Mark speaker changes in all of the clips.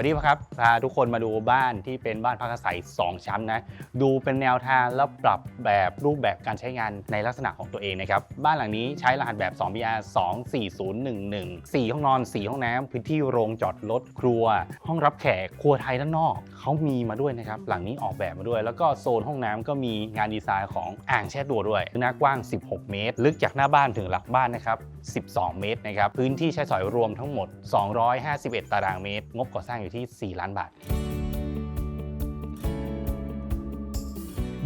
Speaker 1: วันนี้ครับพาทุกคนมาดูบ้านที่เป็นบ้านพักอาศัย 2 ชั้นนะ ดูเป็นแนวทางแล้วปรับแบบรูปแบบการใช้งานในลักษณะของตัวเองนะครับ บ้านหลังนี้ใช้รหัสแบบ 2BR 24011 4 ห้องนอน 4 ห้องน้ำพื้นที่โรงจอดรถครัว ห้องรับแขกครัวไทยด้านนอกเขามีมาด้วยนะครับ หลังนี้ออกแบบมาด้วย แล้วก็โซนห้องน้ำก็มีงานดีไซน์ของอ่างแช่ตัวด้วยหน้ากว้าง 16 เมตร ลึกจากหน้าบ้านถึงหลังบ้านนะครับ 12 เมตรนะครับพื้นที่ใช้สอยรวมทั้งหมด 251 ตารางเมตรงบก่อสร้างอยู่ที่ 4 ล้านบาท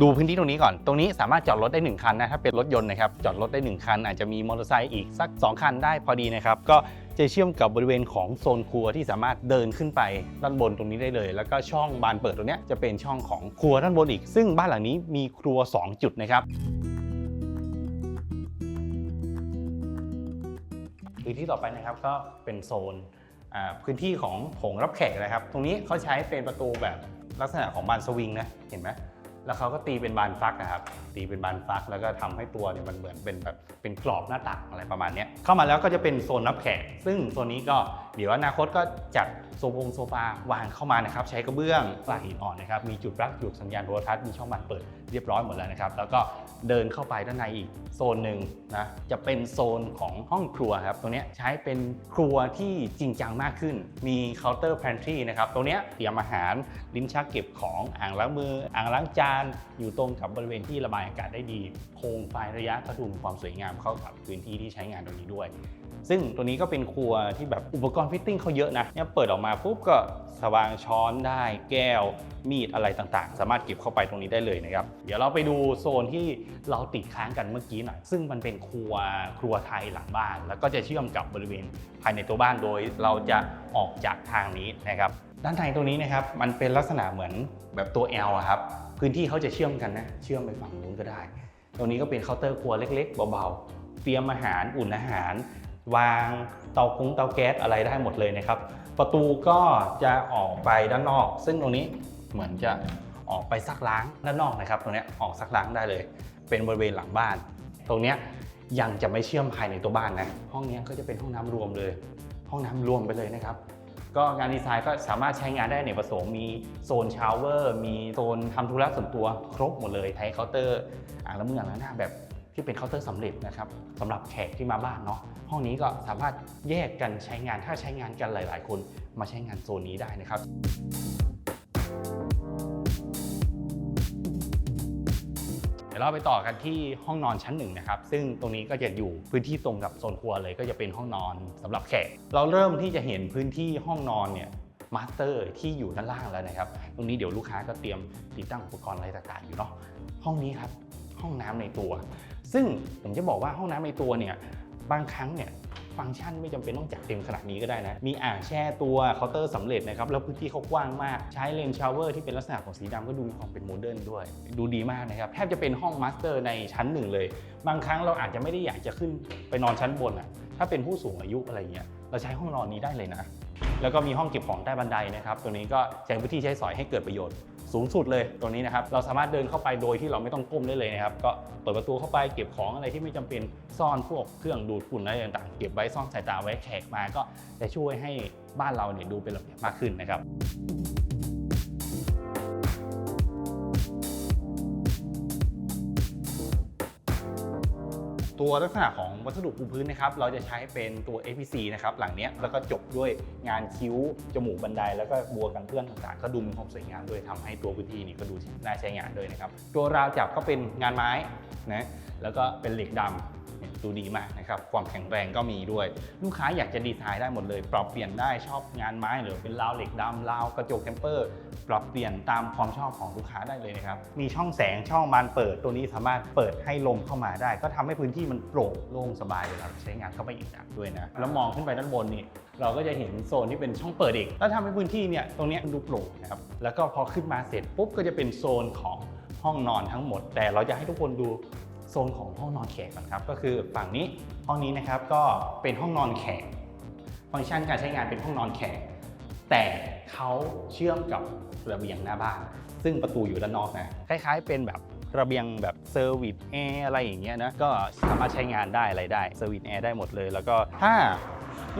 Speaker 1: ดูพื้นที่ตรงนี้ก่อน ตรงนี้สามารถจอดรถได้ 1 คันนะ ถ้าเป็นรถยนต์นะครับ จอดรถได้ 1 คัน อาจจะมีมอเตอร์ไซค์อีกสัก 2 คันได้พอดีนะครับ ก็จะเชื่อมกับบริเวณของโซนครัวที่สามารถเดินขึ้นไปด้านบนตรงนี้ได้เลย แล้วก็ช่องบานเปิดตรงนี้จะเป็นช่องของครัวด้านบนอีก ซึ่งบ้านหลังนี้มีครัว 2 จุดนะครับพื้นที่ต่อไปนะครับก็เป็นโซน พื้นที่ของผงรับแขกนะครับ ตรงนี้เขาใช้เป็นประตูแบบลักษณะของบานสวิงนะ เห็นไหม แล้วเขาก็ตีเป็นบานฟักนะครับตีเป็นบานฟัก แล้วก็ทำให้ตัวเนี่ยมันเหมือนเป็นแบบเป็นกรอบหน้าต่างอะไรประมาณนี้เข้ามาแล้วก็จะเป็นโซนรับแขก ซึ่งโซนนี้ก็เดี๋ยวอนาคตก็จัดโซฟงโซฟาวางเข้ามานะครับใช้กระเบื้องปลาหินอ่อนนะครับมีจุดปลั๊กจุดสัญญาณโทรทัศน์มีช่องบานเปิดเรียบร้อยหมดแล้วนะครับแล้วก็เดินเข้าไปด้านในอีกโซนหนึ่งนะจะเป็นโซนของห้องครัวครับตรงนี้ใช้เป็นครัวที่จริงจังมากขึ้น มีเคาน์เตอร์ pantry นะครับตรงนี้เตรียมอาหารลิ้นชักเก็บของอ่างล้างมืออ่างล้างจาน อยู่ตรงกับบริเวณที่ระบายอากาศได้ดี โคมไฟระยะก็ดูมีความสวยงามเข้ากับพื้นที่ที่ใช้งานตรงนี้ด้วย ซึ่งตัวนี้ก็เป็นครัวที่แบบอุปกรณ์ฟิตติ้งเขาเยอะนะเนี่ยเปิดออกมาปุ๊บก็สว่างช้อนได้ แก้ว มีดอะไรต่างๆ สามารถเก็บเข้าไปตรงนี้ได้เลยนะครับ เดี๋ยวเราไปดูโซนที่เราติดค้างกันเมื่อกี้หน่อย ซึ่งมันเป็นครัวครัวไทยหลังบ้าน แล้วก็จะเชื่อมกับบริเวณภายในตัวบ้านโดย เราจะออกจากทางนี้นะครับ ด้านในตรงนี้นะครับมันเป็นลักษณะเหมือนแบบตัว L อะครับ พื้นที่เขาจะเชื่อมกันนะ เชื่อมไปฝั่งนู้นก็ได้ ตรงนี้ก็เป็นเคาน์เตอร์ครัวเล็ก ๆ เบาๆ เตรียมอาหารอุ่นอาหาร วางเตากุ้งเตาแก๊สอะไรได้หมดเลยนะครับ ประตูก็จะออกไปด้านนอก ซึ่งตรงนี้เหมือนจะออกไปซักล้างด้านนอกนะครับ ตรงนี้ออกซักล้างได้เลย เป็นบริเวณหลังบ้าน ตรงนี้ยังจะไม่เชื่อมภายในตัวบ้านนะ ห้องนี้ก็จะเป็นห้องน้ำรวมเลย ห้องน้ำรวมไปเลยนะครับ ก็งานดีไซน์ก็สามารถใช้งานได้ในผสมมีโซนชาวเวอร์ มีโซนทำธุระส่วนตัวครบหมดเลยใช้เคาน์เตอร์อ่างล้างมืออ่างล้างหน้าแบบที่เป็นเคาน์เตอร์สำเร็จนะครับสำหรับแขกที่มาบ้านเนาะห้องนี้ก็สามารถแยกกันใช้งานถ้าใช้งานกันหลาย ๆ คนมาใช้งานโซนนี้ได้นะครับ เดี๋ยวเราไปต่อกันที่ห้องนอนชั้นหนึ่งนะครับ ซึ่งตรงนี้ก็จะอยู่พื้นที่ตรงกับโซนครัวเลย ก็จะเป็นห้องนอนสำหรับแขก เราเริ่มที่จะเห็นพื้นที่ห้องนอนเนี่ยมาสเตอร์ที่อยู่ด้านล่างแล้วนะครับ ตรงนี้เดี๋ยวลูกค้าก็เตรียมติดตั้งอุปกรณ์อะไรต่างๆอยู่เนาะ ห้องนี้ครับห้องน้ำในตัว ซึ่งผมจะบอกว่าห้องน้ำในตัวเนี่ยบางครั้งเนี่ย ฟังก์ชันไม่จำเป็นต้องจัดเต็มขนาดนี้ก็ได้นะ มีอ่างแช่ตัวเคาน์เตอร์สำเร็จนะครับ แล้วพื้นที่เขากว้างมาก ใช้เลนชาวเวอร์ที่เป็นลักษณะของสีดำก็ดูมีความเป็นโมเดิร์นด้วย ดูดีมากนะครับ แทบจะเป็นห้องมาสเตอร์ในชั้นหนึ่งเลย บางครั้งเราอาจจะไม่ได้อยากจะขึ้นไปนอนชั้นบนอะถ้าเป็นผู้สูงอายุอะไรเงี้ย เราใช้ห้องนอนนี้ได้เลยนะ แล้วก็มีห้องเก็บของใต้บันไดนะครับ ตัวนี้ก็ใช้พื้นที่ใช้สอยให้เกิดประโยชน์ สูงสุดเลยตรงนี้นะครับ เราสามารถเดินเข้าไปโดยที่เราไม่ต้องก้มได้เลยนะครับ ก็เปิดประตูเข้าไปเก็บของอะไรที่ไม่จำเป็นซ่อนพวกเครื่องดูดฝุ่นอะไรต่างๆ เก็บไว้ซ่อนสายตาไว้แขกมาก็จะช่วยให้บ้านเราเนี่ยดูเป็นระเบียบมากขึ้นนะครับ ตัวลักษณะของวัสดุปูพื้นนะครับ เราจะใช้เป็นตัว APC นะครับหลังเนี้ยแล้วก็จบด้วยงานคิ้ว จมูกบันได แล้วก็บัวกันเพื่อนต่างๆ ก็ดูมีความสวยงามด้วยทำให้ตัวพื้นที่นี่ก็ดูน่าใช้งานด้วยนะครับ ตัวราวจับก็เป็นงานไม้นะแล้วก็เป็นเหล็กดำเนี่ย ดูดีมากนะครับ ความแข็งแรงก็มีด้วย ลูกค้าอยากจะดีไซน์ได้หมดเลย ปรับเปลี่ยนได้ชอบงานไม้หรือเป็นราวเหล็กดำราวกระจกเทมเปอร์ ปรับเปลี่ยนตามความชอบของลูกค้าได้เลยนะครับ มีช่องแสงช่องบานเปิดตัวนี้สามารถเปิดให้ลมเข้ามาได้ ก็ทำให้พื้นที่มันโปร่งโล่งสบายเวลาใช้งานเข้าไปอีกอย่างด้วยนะแล้วมองขึ้นไปด้านบนนี่เราก็จะเห็นโซนที่เป็นช่องเปิดอีกแล้วทำให้พื้นที่เนี่ยตรงนี้ดูโปร่งนะครับแล้วก็พอขึ้นมาเสร็จปุ๊บก็จะเป็นโซนของห้องนอนทั้งหมด แต่เราจะให้ทุกคนดู โซนของห้องนอนแขกก่อนครับก็คือฝั่งนี้ห้องนี้นะครับก็เป็นห้องนอนแขกฟังก์ชันการใช้งานเป็นห้องนอนแขกแต่เขาเชื่อมกับระเบียงหน้าบ้าน ซึ่งประตูอยู่ด้านนอกนะคล้ายๆ เป็นแบบระเบียงแบบเซอร์วิสแอร์อะไรอย่างเงี้ยนะก็สามารถใช้งานได้อะไรได้เซอร์วิสแอร์ได้หมดเลย แล้วก็ถ้า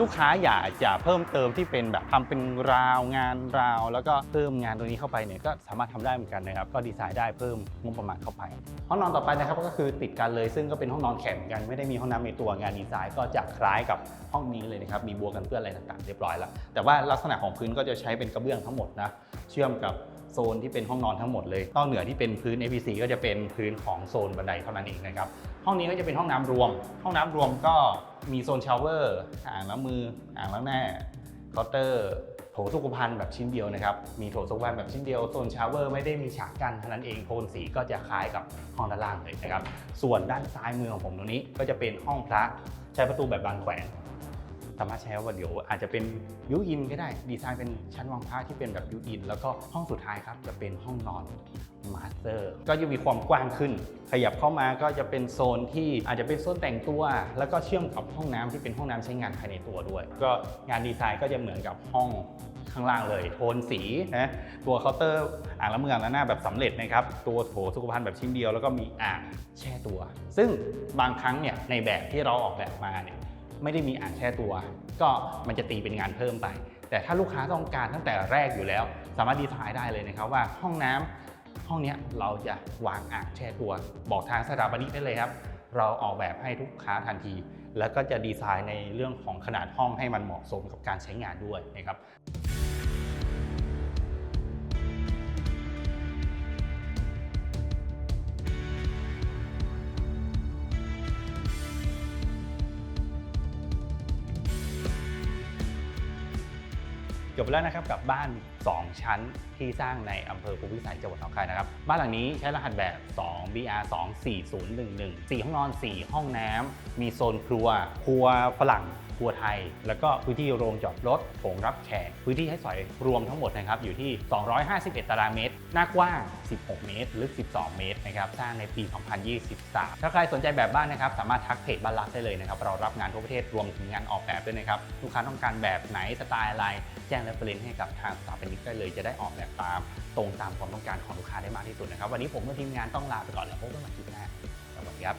Speaker 1: ลูกค้าอยากจะเพิ่มเติมที่เป็นแบบทำเป็นราวงานราว แล้วก็เพิ่มงานตรงนี้เข้าไปเนี่ยก็สามารถทำได้เหมือนกันนะครับก็ดีไซน์ได้เพิ่มงบประมาณเข้าไป ห้องนอนต่อไปนะครับก็คือติดกันเลยซึ่งก็เป็นห้องนอนแข็งกันไม่ได้มีห้องน้ำในตัวงานดีไซน์ก็จะคล้ายกับห้องนี้เลยนะครับมีบัวกันเปื้อนอะไรต่างๆเรียบร้อยแล้วแต่ว่าลักษณะของพื้นก็จะใช้เป็นกระเบื้องทั้งหมดนะเชื่อมกับ โซนที่เป็นห้องนอนทั้งหมดเลยนอกเหนือที่เป็นพื้น APC ก็จะเป็นพื้นของโซนบันไดเท่านั้นเองนะครับ ห้องนี้ก็จะเป็นห้องน้ำรวม ห้องน้ำรวมก็มีโซนชาวเวอร์ อ่างล้างมือ อ่างล้างหน้าเคาน์เตอร์โถสุขภัณฑ์แบบชิ้นเดียวนะครับ มีโถสุขภัณฑ์แบบชิ้นเดียว โซนชาวเวอร์ไม่ได้มีฉากกั้นเท่านั้นเอง โทนสีก็จะคล้ายกับห้องด้านล่างเลยนะครับ ส่วนด้านซ้ายมือของผมตรงนี้ก็จะเป็นห้องพระ ใช้ประตูแบบบานแขวน สามารถใช้ว่าเดี๋ยวอาจจะเป็นยูอินก็ได้ ดีไซน์เป็นชั้นวางผ้าที่เป็นแบบยูอิน แล้วก็ห้องสุดท้ายครับจะเป็นห้องนอนมาสเตอร์ก็จะมีความกว้างขึ้น ขยับเข้ามาก็จะเป็นโซนที่อาจจะเป็นโซนแต่งตัว แล้วก็เชื่อมกับห้องน้ำที่เป็นห้องน้ำใช้งานภายในตัวด้วย ก็งานดีไซน์ก็จะเหมือนกับห้องข้างล่างเลยโทนสีนะตัวเคาน์เตอร์อ่างล้างมืออ่างล้างหน้าแบบสำเร็จนะครับ ตัวโถสุขภัณฑ์แบบชิ้นเดียวแล้วก็มีอ่างแช่ตัว ซึ่งบางครั้งเนี่ยในแบบที่เราออกแบบมาเนี่ย ไม่ได้มีอ่างแช่ตัว ก็มันจะตีเป็นงานเพิ่มไป แต่ถ้าลูกค้าต้องการตั้งแต่แรกอยู่แล้ว สามารถดีไซน์ได้เลยนะครับว่าห้องน้ำห้องนี้เราจะวางอ่างแช่ตัว บอกทางสถาปนิกได้เลยครับ เราออกแบบให้ทุกค้าทันที แล้วก็จะดีไซน์ในเรื่องของขนาดห้องให้มันเหมาะสมกับการใช้งานด้วยนะครับ จบแล้วนะครับกับบ้าน 2 ชั้นที่สร้างในอำเภอภูพิสัยจังหวัดหนองคายนะครับ บ้านหลังนี้ใช้รหัสแบบ 2 BR 2 4 0 1 1 4 ห้องนอน 4 ห้องน้ำ มีโซนครัว ครัวฝรั่ง ครัวไทย แล้วก็พื้นที่โรงจอดรถโถงรับแขก พื้นที่ให้สอยรวมทั้งหมดนะครับ อยู่ที่ 251 ตารางเมตร หน้ากว้าง 16 เมตร ลึก 12 เมตรนะครับ สร้างในปี 2023 ถ้าใครสนใจแบบบ้านนะครับ สามารถทักเพจบ้านรักได้เลยนะครับ เรารับงานทั่วประเทศ รวมถึงงานออกแบบด้วยนะครับ ลูกค้าต้องการแบบไหน สไตล์อะไร แจ้งเรฟเฟรนซ์ให้กับทางสถาปนิกได้เลยจะได้ออกแบบตามตรงตามความต้องการของลูกค้าได้มากที่สุดนะครับ วันนี้ผมและทีมงานต้องลาไปก่อนแล้วพบกันใหม่คลิปหน้าสวัสดีครับ